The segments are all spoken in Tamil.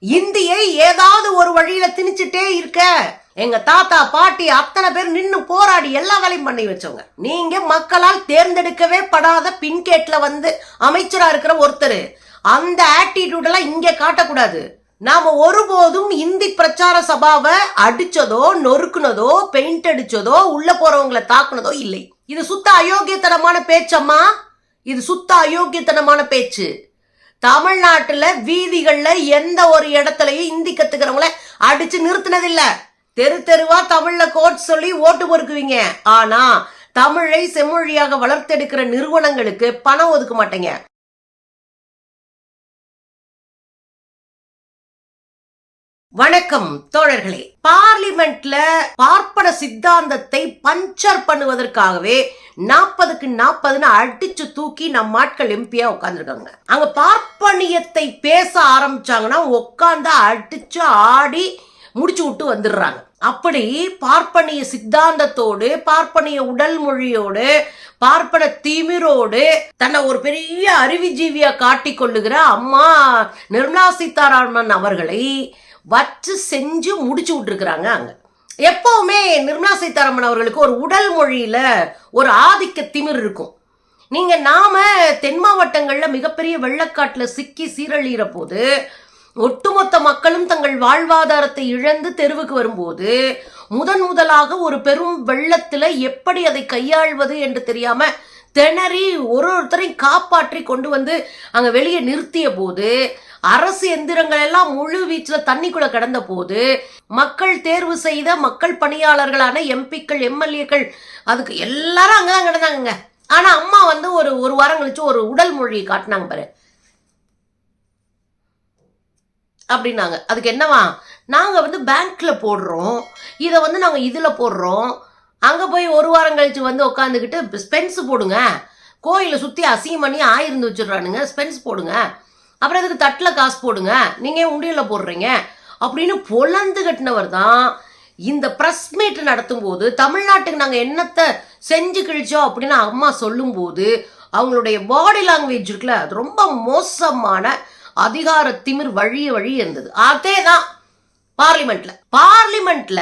இந்தியை ஏதாவது ஒரு வழியில திணிச்சுட்டே இருக்க. எங்க தாத்தா பாட்டி அத்தனை பேர் நின்று போராடி எல்லா வேலையும் பண்ணி வச்சவங்க. நீங்க மக்களால் தேர்ந்தெடுக்கவே படாத பின்கேட்ல வந்து அமைச்சரா இருக்கிற ஒருத்தர். அந்த ஆட்டிடியூட் எல்லாம் இங்க காட்டக்கூடாது. நாம ஒருபோதும் இந்தி பிரச்சார சபாவை அடிச்சதோ நொறுக்குனதோ பெயிண்ட் அடிச்சதோ உள்ள போறவங்களை தாக்குனதோ இல்லை. இது சுத்த அயோக்கியத்தனமான பேச்சம்மா. இது சுத்த அயோக்கியத்தனமான பேச்சு. தமிழ்நாட்டுல வீதிகள்ல எந்த ஒரு இடத்துலயும் இந்தி கத்துக்கிறவங்கள அடிச்சு நிறுத்தினதில்ல. தெரு தெருவா தமிழ்ல கோட் சொல்லி ஓட்டு பொறுக்குவீங்க. ஆனா தமிழை செம்மொழியாக வளர்த்தெடுக்கிற நிறுவனங்களுக்கு பணம் ஒதுக்க மாட்டேங்க. வணக்கம் தோழர்களே. பார்லிமெண்ட்ல பார்ப்பன சித்தாந்தத்தை பஞ்சர் பண்ணுவதற்காகவே நாற்பதுக்கு நாற்பதுன்னு அடிச்சு தூக்கி நம்ம ஆட்கள் எம்பியா உட்காந்துருக்காங்க அங்க பார்ப்பனியத்தை பேச ஆரம்பிச்சாங்கன்னா உட்காந்து அடிச்சு ஆடி முடிச்சு விட்டு வந்துடுறாங்க. அப்படி பார்ப்பனிய சித்தாந்தத்தோடு பார்ப்பனிய உடல் மொழியோடு பார்ப்பன திமிரோடு தன்னை ஒரு பெரிய அறிவுஜீவியா காட்டி கொள்ளுகிற அம்மா நிர்மலா சீதாராமன் அவர்களை வச்சு செஞ்சு முடிச்சு விட்டுருக்குறாங்க அங்க. எப்பவுமே நிர்மலா சீதாராமன் அவர்களுக்கு ஒரு உடல் மொழியில ஒரு ஆதிக்க திமிர் இருக்கும். நீங்க நாம தென் மாவட்டங்கள்ல மிகப்பெரிய வெள்ளக்காட்டுல சிக்கி சீரழிகிற போது ஒட்டுமொத்த மக்களும் தங்கள் வாழ்வாதாரத்தை இழந்து தெருவுக்கு வரும்போது முதன் முதலாக ஒரு பெரும் வெள்ளத்துல எப்படி அதை கையாள்வது என்று தெரியாம திணறி ஒரு ஒருத்தரையும் காப்பாற்றி கொண்டு வந்து அங்க வெளியே நிறுத்திய போது அரசு எந்திரங்கள் எல்லாம் முழு வீச்சில் தண்ணிக்குள்ள கிடந்த போது மக்கள் தேர்வு செய்த மக்கள் பணியாளர்களான எம்பிக்கள் எம்எல்ஏக்கள் அதுக்கு எல்லாரும் அங்கதான் கிடந்தாங்க ஆனா அம்மா வந்து ஒரு ஒரு வாரம் கழிச்சு ஒரு உடல் மொழியை காட்டினாங்க பாரு. அப்படின்னாங்க. அதுக்கு என்னவா? நாங்கள் வந்து பேங்க்கில் போடுறோம். இதை வந்து நாங்கள் இதில் போடுறோம். அங்கே போய் ஒரு வாரம் கழித்து வந்து உட்காந்துக்கிட்டு ஸ்பென்ஸ் போடுங்க. கோயிலை சுற்றி அசிங்கம் பண்ணி ஆயிருந்து வச்சிடுறானுங்க. ஸ்பென்ஸ் போடுங்க. அப்புறம் அதுக்கு தட்டில் காசு போடுங்க? நீங்கள் உண்டியில் போடுறீங்க? அப்படின்னு பொலந்து கட்டினவர் தான் இந்த ப்ரெஸ் மீட் நடத்தும் போது தமிழ்நாட்டுக்கு நாங்கள் என்னத்தை செஞ்சு கிழிச்சோம் அப்படின்னு அம்மா சொல்லும்போது அவங்களுடைய பாடி லாங்குவேஜ் இருக்குல்ல அது ரொம்ப மோசமான அதிகார திமிர் வழிய வழி இருந்தது. அதே தான் பார்லிமெண்ட்ல. பார்லிமெண்ட்ல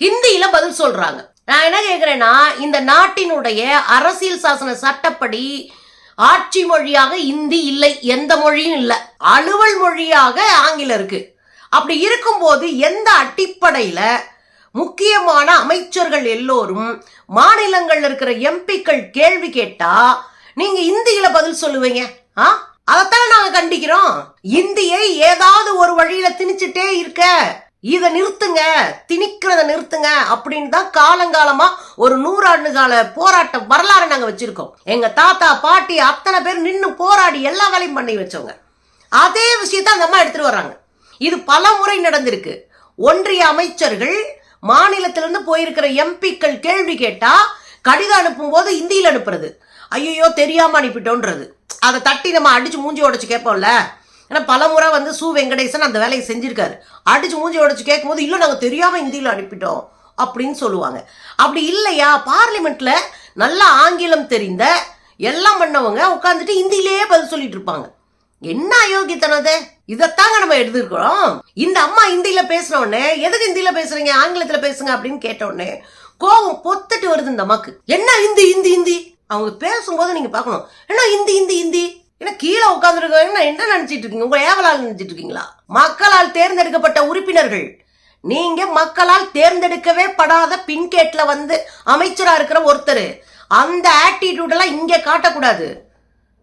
ஹிந்தியில பதில் சொல்றாங்க. நான் என்ன கேட்கிறேன்னா இந்த நாட்டினுடைய அரசியல் சாசன சட்டப்படி ஆட்சி மொழியாக இந்தி இல்லை எந்த மொழியும் இல்லை. அலுவல் மொழியாக ஆங்கிலம் இருக்கு. அப்படி இருக்கும்போது எந்த அடிப்படையில முக்கியமான அமைச்சர்கள் எல்லோரும் மாநிலங்கள்ல இருக்கிற எம்பிக்கள் கேள்வி கேட்டா நீங்க இந்தியில பதில் சொல்லுவீங்க? ஆ? அதைத்தான் நாங்க கண்டிக்கிறோம்? இந்தியை ஏதாவது ஒரு வழியில திணிச்சுட்டே இருக்க. இத நிறுத்துங்க திணிக்கிறத நிறுத்துங்க அப்படின்னு தான் காலங்காலமா ஒரு நூறாண்டு கால போராட்ட வரலாறு நாங்க வச்சிருக்கோம். எங்க தாத்தா பாட்டி அத்தனை பேர் நின்று போராடி எல்லா வேலையும் பண்ணி வச்சவங்க. அதே விஷயத்த அந்த அம்மா எடுத்துட்டு வர்றாங்க. இது பல முறை நடந்திருக்கு. ஒன்றிய அமைச்சர்கள் மாநிலத்திலிருந்து போயிருக்கிற எம்பிக்கள் கேள்வி கேட்டா கடிதம் அனுப்பும் போது இந்தியில் அனுப்புறது. ஐயோ தெரியாம அனுப்பிட்டோன்றது. அதை தட்டி நம்ம அடித்து மூஞ்சி உடச்சி கேட்போம்ல? ஏன்னா பல முறை வந்து சு வெங்கடேசன் அந்த வேலையை செஞ்சுருக்காரு. அடிச்சு மூஞ்சி உடைச்சு கேட்கும்போது இல்லை நாங்கள் தெரியாமல் ஹிந்தியில் அனுப்பிட்டோம் அப்படின்னு சொல்லுவாங்க. அப்படி இல்லையா? பார்லிமெண்ட்டில் நல்ல ஆங்கிலம் தெரிந்த எல்லாம் பண்ணவங்க உட்காந்துட்டு இந்தியிலேயே பதில் சொல்லிட்டு இருப்பாங்க. என்ன அயோக்கியத்தனம் இதைத்தாங்க நம்ம எடுத்துருக்கிறோம். இந்த அம்மா இந்தியில பேசின எதுக்கு இந்தியில பேசுறீங்க? ஆங்கிலத்துல பேசுங்க அப்படின்னு கேட்ட உடனே கோவம் பொத்துட்டு வருது இந்த அம்மாக்கு. என்ன இந்தி இந்தி இந்தி? அவங்க பேசும்போது நீங்க பார்க்கணும். என்ன இந்தி இந்தி இந்தி? என்ன கீழே உட்காந்துருக்காங்க என்ன நினைச்சிட்டு இருக்கீங்க? உங்க ஏவலால் நினைச்சிட்டு இருக்கீங்களா? மக்களால் தேர்ந்தெடுக்கப்பட்ட உறுப்பினர்கள். நீங்க மக்களால் தேர்ந்தெடுக்கவே படாத பின்கேட்ல வந்து அமைச்சரா இருக்கிற ஒருத்தர். அந்த ஆட்டிடியூடெல்லாம் எல்லாம் காட்டக்கூடாது.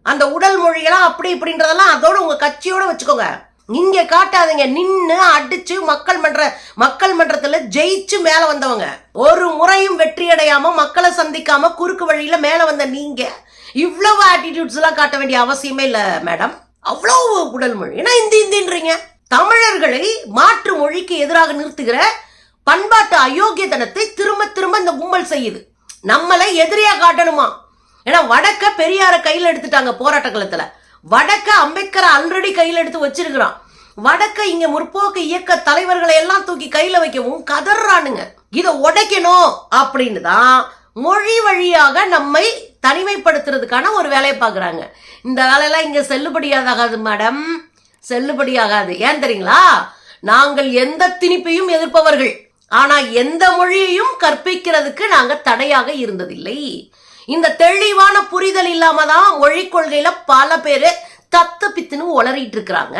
அந்த உடல் மொழியெல்லாம் அப்படி இப்படின்றதெல்லாம் அதோட உங்க கட்சியோட வச்சுக்கோங்க. இங்கே காட்டாதீங்க. நின்று அடிச்சு மக்கள் மன்ற மக்கள் மன்றத்தில் ஜெயிச்சு மேலே வந்தவங்க. ஒரு முறையும் வெற்றி அடையாம மக்களை சந்திக்காம குறுக்கு வழியில் மேலே வந்த நீங்க. இவ்வளவு ஆட்டிடியூட்ஸ்லாம் காட்ட வேண்டிய அவசியமே இல்லை மேடம் அவ்வளோ உடல் மொழி. ஏன்னா இந்தி இந்தின்றீங்க. தமிழர்களை மாற்று மொழிக்கு எதிராக நிறுத்துகிற பண்பாட்டு அயோக்கியத்தனத்தை திரும்ப திரும்ப இந்த கும்பல் செய்யுது. நம்மளை எதிரியா காட்டணுமா? ஏன்னா வடக்க பெரியார கையில் எடுத்துட்டாங்க போராட்ட காலத்துல. வடக்க அம்பேத்கரை ஆல்ரெடி கையில் எடுத்து வச்சிருக்கிறான். வடக்க இங்க முற்போக்கு இயக்க தலைவர்களை எல்லாம் தூக்கி கையில வைக்கவும் கதறானுங்க இதை உடைக்கணும் அப்படின்னு தான் மொழி வழியாக நம்மை தனிமைப்படுத்துறதுக்கான ஒரு வேலையை பார்க்குறாங்க. இந்த வேலையெல்லாம் இங்கே செல்லுபடியாகாது மேடம். செல்லுபடியாகாது. ஏன் தெரியுங்களா? நாங்கள் எந்த திணிப்பையும் எதிர்ப்பவர்கள். ஆனால் எந்த மொழியையும் கற்பிக்கிறதுக்கு நாங்கள் தடையாக இருந்ததில்லை. இந்த தெளிவான புரிதல் இல்லாம தான் மொழி கொள்கையில பல பேர் தத்து பித்துன்னு உளறிட்டு இருக்கிறாங்க.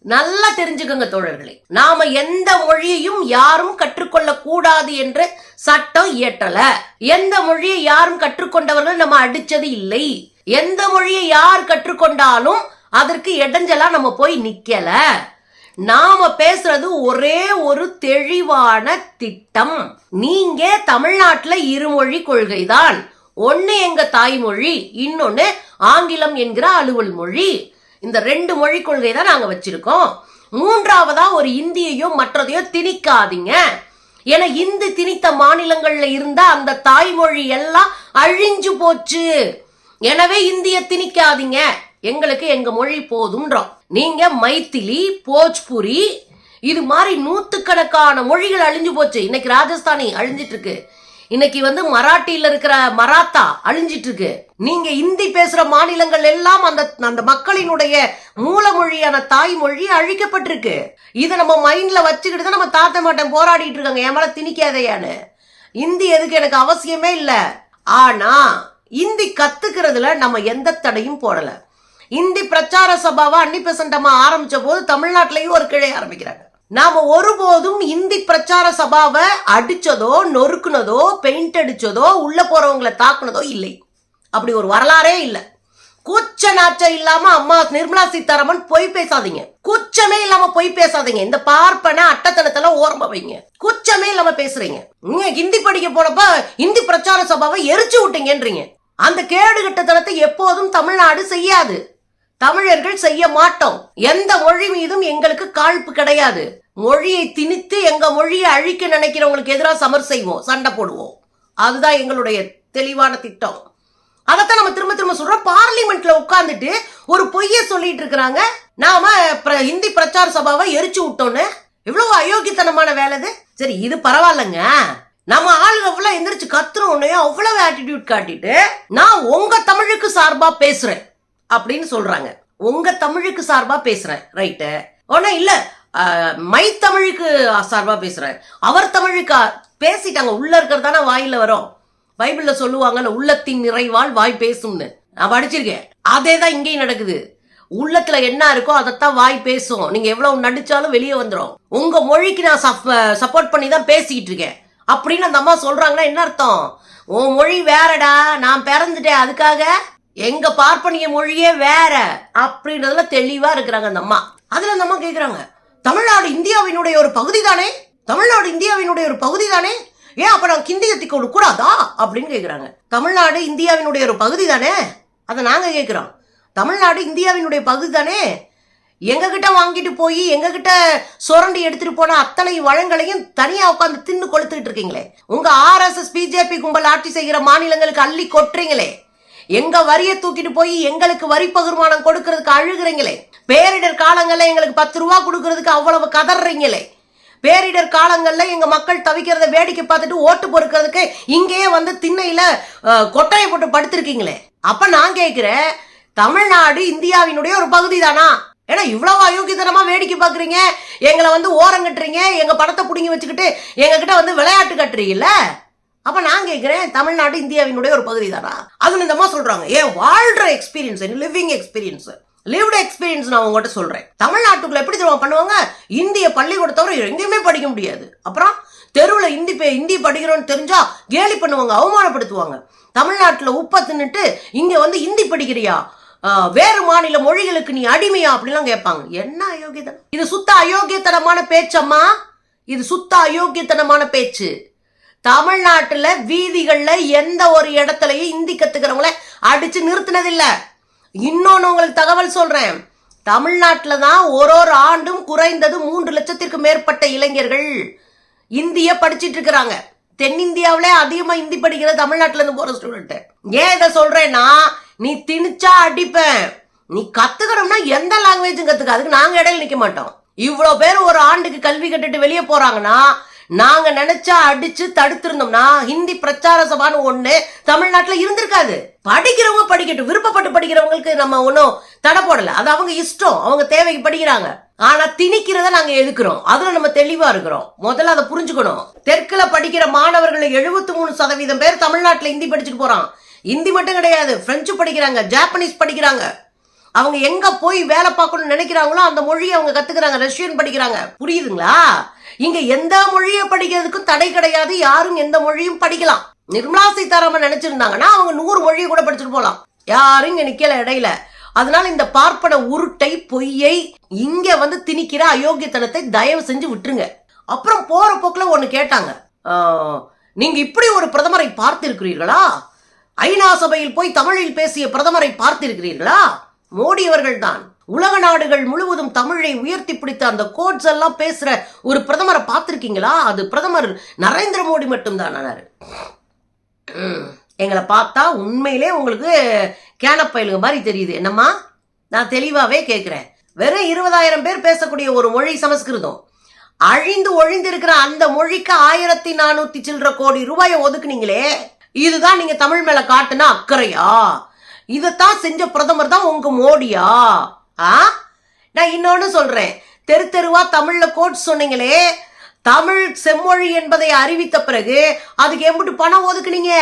நல்லா தெரிஞ்சுக்கோங்க தோழர்களே. நாம எந்த மொழியையும் யாரும் கற்றுக்கொள்ள கூடாது என்று சட்டம் இயற்றல. எந்த மொழியை யாரும் கற்றுக்கொண்டவர்கள் நம்ம அடிச்சது இல்லை. எந்த மொழியை யார் கற்றுக்கொண்டாலும் அதற்கு இடைஞ்சலா நம்ம போய் நிக்கல. நாம பேசுறது ஒரே ஒரு தெளிவான திட்டம். நீங்க தமிழ்நாட்டுல இருமொழி கொள்கைதான். ஒன்று எங்க தாய்மொழி இன்னொன்று ஆங்கிலம் என்கிற அலுவல் மொழி. இந்த ரெண்டு மொழி கொள்கை தான் நாங்கள் வச்சிருக்கோம். மூன்றாவதா ஒரு இந்தியையோ மற்றதையோ திணிக்காதீங்க. ஏன்னா இந்தி திணித்த மாநிலங்கள்ல இருந்த அந்த தாய்மொழி எல்லாம் அழிஞ்சு போச்சு. எனவே இந்திய திணிக்காதீங்க. எங்களுக்கு எங்க மொழி போதும்ன்றோம். நீங்க மைத்திலி போஜ்புரி இது மாதிரி நூத்துக்கணக்கான மொழிகள் அழிஞ்சு போச்சு. இன்னைக்கு ராஜஸ்தானி அழிஞ்சிட்டு இருக்கு. இன்னைக்கு வந்து மராட்டியில இருக்கிற மராத்தா அழிஞ்சிட்டு இருக்கு நீங்க இந்தி பேசுற மாநிலங்கள் எல்லாம் அந்த அந்த மக்களினுடைய மூலமொழியான தாய்மொழி அழிக்கப்பட்டிருக்கு. இதை நம்ம மைண்ட்ல வச்சுக்கிட்டு தான் நம்ம தாத்த மாட்டன் போராடிட்டு இருக்காங்க. என் மேல திணிக்காதையான்னு இந்தி எதுக்கு எனக்கு அவசியமே இல்லை. ஆனா இந்தி கத்துக்கிறதுல நம்ம எந்த தடையும் போடல. இந்தி பிரச்சார சபாவை அன்னி பெசண்டமா ஆரம்பிச்ச போது தமிழ்நாட்டிலையும் ஒரு கிளை ஆரம்பிக்கிறாங்க. நாம ஒருபோதும் இந்தி பிரச்சார சபாவை அடிச்சதோ நொறுக்குனதோ பெயிண்ட் அடிச்சதோ உள்ள போறவங்களை தாக்குனதோ இல்லை. அப்படி ஒரு வரலாறே இல்லை. கூச்ச நாச்சம் இல்லாம அம்மா நிர்மலா சீதாராமன் பொய் பேசாதீங்க. கூச்சமே இல்லாம பொய் பேசாதீங்க. இந்த பார்ப்பன அட்டத்தனத்துல ஓரமா வைங்க. கூச்சமே இல்லாம பேசுறீங்க. நீங்க ஹிந்தி படிக்க போனப்ப ஹிந்தி பிரச்சார சபாவை எரிச்சு விட்டீங்கன்றீங்க. அந்த கேடுகட்டத்தனத்தை எப்போதும் தமிழ்நாடு செய்யாது. தமிழர்கள் செய்ய மாட்டோம். எந்த மொழி மீதும் எங்களுக்கு காழ்ப்பு கிடையாது. மொழியை திணித்து எங்க மொழியை அழிக்க நினைக்கிறவங்களுக்கு எதிராக சமர் செய்வோம் சண்டை போடுவோம். அதுதான் எங்களுடைய தெளிவான திட்டம். அதைத்தான் நம்ம திரும்ப திரும்ப சொல்றோம். பார்லிமெண்ட்ல உட்கார்ந்துட்டு ஒரு பொய்ய சொல்லிட்டு இருக்கிறாங்க. நாம இந்தி ஹிந்தி பிரச்சார சபாவை எரிச்சு விட்டோன்னு. இவ்வளவு அயோக்கியத்தனமான வேலை இது. சரி இது பரவாயில்லங்க. நம்ம ஆளுங்க ஃபுல்லா எந்திரிச்சு கத்துறோன்னே அவ்வளவு ஆட்டிடியூட் காட்டிட்டு நான் உங்க தமிழுக்கு சார்பா பேசுறேன். அப்படின்னு சொல்றாங்க. உங்க தமிழுக்கு சார்பா பேசுறேன் ரைட்டு ஆனா இல்ல மை தமிழுக்கு சார்பா பேசுறேன். அவர் தமிழுக்கு பேசிட்டாங்க உள்ள இருக்கிறது தானே வாயில வரும். பைபிள்ல சொல்லுவாங்கல்ல உள்ளத்தின் நிறைவால் வாய் பேசும்னு. நான் படிச்சிருக்கேன். அதே தான் இங்கேயும் நடக்குது. உள்ளத்துல என்ன இருக்கோ அதைத்தான் வாய் பேசும். நீங்க எவ்வளவு நடிச்சாலும் வெளியே வந்துடும் உங்க மொழிக்கு நான் சப்போர்ட் பண்ணி தான் பேசிக்கிட்டு இருக்கேன். அப்படின்னு அந்த அம்மா சொல்றாங்கன்னா என்ன அர்த்தம்? உன் மொழி வேறடா நான் பிறந்துட்டேன் அதுக்காக எங்க பார்ப்பனிய மொழியே வேற அப்படின்றதுல தெளிவா இருக்கிறாங்க அந்த அம்மா. அதுல அந்த அம்மா கேக்குறாங்க தமிழ்நாடு இந்தியாவினுடைய ஒரு பகுதி தானே தமிழ்நாடு இந்தியாவினுடைய ஒரு பகுதி தானே ஏன் அப்ப நான் கிந்தி கத்திக்க கூடாதா அப்படின்னு கேக்குறாங்க. தமிழ்நாடு இந்தியாவினுடைய ஒரு பகுதி தானே அதை நாங்க கேட்கிறோம் தமிழ்நாடு இந்தியாவினுடைய பகுதி தானே எங்ககிட்ட வாங்கிட்டு போய் எங்ககிட்ட சுரண்டி எடுத்துட்டு போன அத்தனை வளங்களையும் தனியா உட்காந்து தின்னு கொளுத்துக்கிட்டு இருக்கீங்களே. உங்க ஆர்எஸ்எஸ் பிஜேபி கும்பல் ஆட்சி செய்கிற மாநிலங்களுக்கு அள்ளி கொட்டுறீங்களே. எங்க வரியை தூக்கிட்டு போய் எங்களுக்கு வரி பகிர்மானம் கொடுக்கறதுக்கு அழுகுறீங்களே? பேரிடர் காலங்களில் எங்களுக்கு பத்து ரூபா கொடுக்கறதுக்கு அவ்வளவு கதறீங்களே? பேரிடர் காலங்களில் எங்க மக்கள் தவிக்கிறத வேடிக்கை பார்த்துட்டு ஓட்டு பொறுக்கிறதுக்கு இங்கேயே வந்து திண்ணையில கொட்டையை போட்டு படுத்திருக்கீங்களே? அப்ப நான் கேட்குறேன் தமிழ்நாடு இந்தியாவினுடைய ஒரு பகுதி தானா? ஏன்னா இவ்வளவு அயோக்கியத்தனமா வேடிக்கை பாக்குறீங்க எங்களை வந்து ஓரம் கட்டுறீங்க எங்க படத்தை பிடுங்கி வச்சுக்கிட்டு எங்ககிட்ட வந்து விளையாட்டு கட்டுறீங்கல்ல? அப்ப நான் கேட்கிறேன் தமிழ்நாடு இந்தியாவினுடைய ஒரு பகுதி தானா அது இந்த சொல்றாங்க. ஏன் வாழ்ற experience living experience lived experience நான் உங்ககிட்ட சொல்றேன். தமிழ்நாட்டுக்குள்ள எப்படி தெரியுமா பண்ணுவாங்க? இந்திய பள்ளிக்கூடத்தை எங்கேயுமே படிக்க முடியாது. அப்புறம் தெருவில் இந்தி பே இந்தி படிக்கிறோன்னு தெரிஞ்சா கேலி பண்ணுவாங்க அவமானப்படுத்துவாங்க. தமிழ்நாட்டில் உப்பை தின்னுட்டு இங்கே வந்து இந்தி படிக்கிறியா? வேறு மாநில மொழிகளுக்கு நீ அடிமையா? அப்படிலாம் கேட்பாங்க. என்ன அயோக்கியத்தனம்? இது சுத்த அயோக்கியத்தனமான பேச்சம்மா. இது சுத்த அயோக்கியத்தனமான பேச்சு. தமிழ்நாட்டுல வீதிகள்ல எந்த ஒரு இடத்துலயும் இந்தி கத்துக்கிறவங்கள அடிச்சு நிறுத்தினதில்ல. இன்னொன்னு உங்களுக்கு தகவல் சொல்றேன். தமிழ்நாட்டில் தான் ஒரு ஒரு ஆண்டும் குறைந்தது மூன்று லட்சத்திற்கு மேற்பட்ட இளைஞர்கள் இந்திய படிச்சிட்டு இருக்கிறாங்க. தென்னிந்தியாவிலே அதிகமாக இந்தி படிக்கிற தமிழ்நாட்டுல இருந்து போற ஸ்டூடெண்ட் ஏன் இதை சொல்றேன்னா நீ திணிச்சா அடிப்பேன். நீ கத்துக்கணும்னா எந்த லாங்குவேஜும் கத்துக்க? அதுக்கு நாங்க இடையில நிக்க மாட்டோம். இவ்வளோ பேர் ஒரு ஆண்டுக்கு கல்வி கட்டுட்டு வெளியே போறாங்கன்னா நாங்க நினைச்சா அடிச்சு தடுத்திருந்தோம்னா ஹிந்தி பிரச்சார சபான்னு ஒண்ணு தமிழ்நாட்டுல இருந்திருக்காது. படிக்கிறவங்க படிக்கட்டும். விருப்பப்பட்டு படிக்கிறவங்களுக்கு நம்ம ஒன்றும் தடை போடல. அது அவங்க இஷ்டம். அவங்க தேவைக்கு படிக்கிறாங்க. ஆனா திணிக்கிறத நாங்க எதுக்குறோம்? அதுல நம்ம தெளிவா இருக்கிறோம். முதல்ல அதை புரிஞ்சுக்கணும். தெற்குல படிக்கிற மாணவர்கள் எழுபத்தி மூணு சதவீதம் பேர் தமிழ்நாட்டுல ஹிந்தி படிச்சுட்டு போறான். ஹிந்தி மட்டும் கிடையாது. பிரெஞ்சு படிக்கிறாங்க. ஜாப்பனீஸ் படிக்கிறாங்க. அவங்க எங்க போய் வேலை பார்க்கணும்னு நினைக்கிறாங்களோ அந்த மொழியை அவங்க கத்துக்கிறாங்க. ரஷ்யன் படிக்கிறாங்க. புரியுதுங்களா? இங்க எந்த மொழியை படிக்கிறதுக்கும் தடை கிடையாது. யாரும் எந்த மொழியும் படிக்கலாம். நிர்மலா சீதாராமன் நினைச்சிருந்தாங்கன்னா அவங்க நூறு மொழியை கூட படிச்சுட்டு போலாம். யாரும் இங்க நிக்கல இடையில. அதனால இந்த பார்ப்பன உருட்டை பொய்யை இங்க வந்து திணிக்கிற அயோக்கியத்தனத்தை தயவு செஞ்சு விட்டுருங்க. அப்புறம் போற போக்குல ஒண்ணு கேட்டாங்க. நீங்க இப்படி ஒரு பிரதமரை பார்த்திருக்கிறீர்களா? ஐநா சபையில் போய் தமிழில் பேசிய பிரதமரை பார்த்திருக்கிறீர்களா? மோடி அவர்கள்தான். உலக நாடுகள் முழுவதும் தமிழை உயர்த்தி பிடித்த அந்த கோட்ஸ் எல்லாம் பேசுற ஒரு பிரதமரை பார்த்துருக்கீங்களா? அது பிரதமர் நரேந்திர மோடி மட்டும்தான் எங்களை பார்த்தா உண்மையிலே உங்களுக்கு கேனப்பயலுங்க மாதிரி தெரியுது. என்னம்மா? நான் தெளிவாகவே கேட்குறேன் வெறும் இருபதாயிரம் பேர் பேசக்கூடிய ஒரு மொழி சமஸ்கிருதம். அழிந்து ஒழிந்திருக்கிற அந்த மொழிக்கு ஆயிரத்தி நானூத்தி சில்லற கோடி ரூபாயை ஒதுக்குனீங்களே. இதுதான் நீங்க தமிழ் மேல காட்டுன அக்கறையா? இதைத்தான் செஞ்ச பிரதமர் தான் உங்க மோடியா? ஆ? நான் இன்னொன்று சொல்கிறேன் தெரு தெருவா தமிழில் கோட் சொன்னீங்களே. தமிழ் செம்மொழி என்பதை அறிவித்த பிறகு அதுக்கு எம்பிட்டு பணம் ஒதுக்குனீங்க.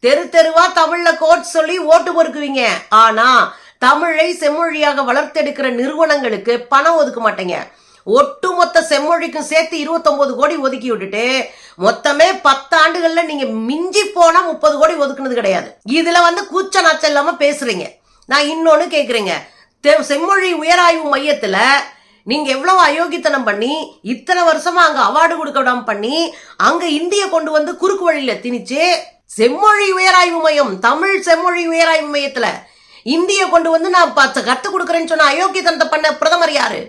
தெரு தெருவா தமிழ்ல கோட் சொல்லி ஓட்டு பொறுக்குவீங்க. ஆனா தமிழை செம்மொழியாக வளர்த்தெடுக்கிற நிறுவனங்களுக்கு பணம் ஒதுக்க மாட்டேங்க. ஒட்டுமொத்த செம்மொழிக்கும் சேர்த்து 29 கோடி ஒதுக்கி விட்டுட்டு மொத்தமே பத்து ஆண்டுகள்ல நீங்க மிஞ்சி போனா முப்பது கோடி ஒதுக்குனது கிடையாது. இதுல வந்து கூச்ச நாச்சம் இல்லாம பேசுறீங்க. நான் இன்னொன்னு கேக்குறேங்க. செம்மொழி உயராய்வு மையத்துல நீங்க எவ்வளவு அயோக்கியத்தனம் பண்ணி இத்தனை வருஷமா அங்க அவார்டு கொடுக்க பண்ணி அங்க இந்திய கொண்டு வந்து குறுக்கு வழியில திணிச்சு செம்மொழி உயராய்வு மையம் தமிழ் செம்மொழி உயராய்வு மையத்துல இந்திய கொண்டு வந்து நான் பார்த்து கத்து கொடுக்குறேன்னு சொன்ன அயோக்கியத்தனத்தை பண்ண பிரதமர் யாரு?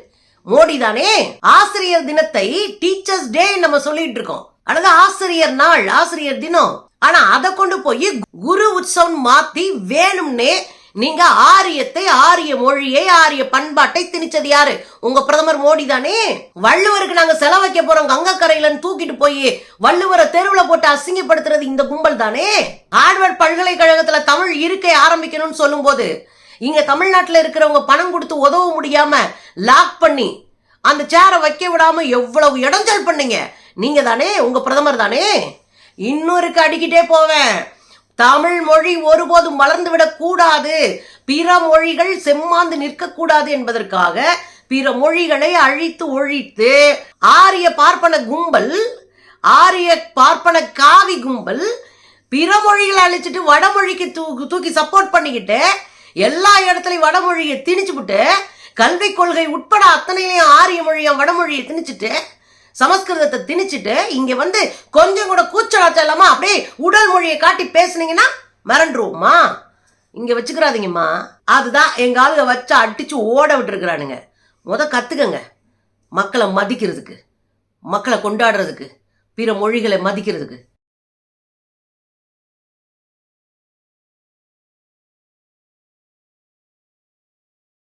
மோடி தானே. ஆசிரியர் தினத்தை டீச்சர்ஸ் டே நம்ம சொல்லிட்டு இருக்கோம். அல்லது ஆசிரியர் நாள் ஆசிரியர் தினம். ஆனா அதை கொண்டு போய் குரு உற்சவம் மாத்தி வேணும்னே நீங்க ஆரியத்தை ஆரிய மொழியை ஆரிய பண்பாட்டை திணிச்சது யாரு? உங்க பிரதமர் மோடி தானே? வள்ளுவருக்கு நாங்க செலவைக்க போறோம். கங்கக்கரையிலன்னு தூக்கிட்டு போய் வள்ளுவரை தெருவில் போட்டு அசிங்கப்படுத்துறது இந்த கும்பல் தானே? ஹார்வர்ட் பல்கலைக்கழகத்துல தமிழ் இருக்கை ஆரம்பிக்கணும்னு சொல்லும்போது இங்க தமிழ்நாட்டில் இருக்கிறவங்க பணம் கொடுத்து உதவ முடியாம லாக் பண்ணி அந்த சேரை வைக்க விடாம எவ்வளவு இடைஞ்சல் பண்ணீங்க? நீங்க தானே? உங்க பிரதமர் தானே? இன்னொருக்கு அடிக்கிட்டே போவேன். தமிழ் மொழி ஒருபோதும் வளர்ந்துவிடக் கூடாது. பிற மொழிகள் செம்மாந்து நிற்கக்கூடாது என்பதற்காக பிற மொழிகளை அழித்து ஒழித்து ஆரிய பார்ப்பன கும்பல் ஆரிய பார்ப்பன காவி கும்பல் பிற மொழிகளை அழிச்சிட்டு வடமொழிக்கு தூக்கி தூக்கி சப்போர்ட் பண்ணிக்கிட்டு எல்லா இடத்துலையும் வடமொழியை திணிச்சுவிட்டு கல்விக் கொள்கை உட்பட அத்தனையிலையும் ஆரிய மொழியை வடமொழியை திணிச்சிட்டு சமஸ்கிருதத்தை திணிச்சிட்டு இங்க வந்து கொஞ்சம் கூட கூச்சலாச்சம் அப்படியே உடல் மொழியை காட்டி பேசுனீங்கன்னா மிரண்டுருவோமா இங்க வச்சுக்கிறாதீங்கம்மா. அதுதான் எங்க ஆளுங்க வச்சு அடிச்சு ஓட விட்டுருக்குறானுங்க. முத கத்துக்கங்க. மக்களை மதிக்கிறதுக்கு மக்களை கொண்டாடுறதுக்கு பிற மொழிகளை மதிக்கிறதுக்கு.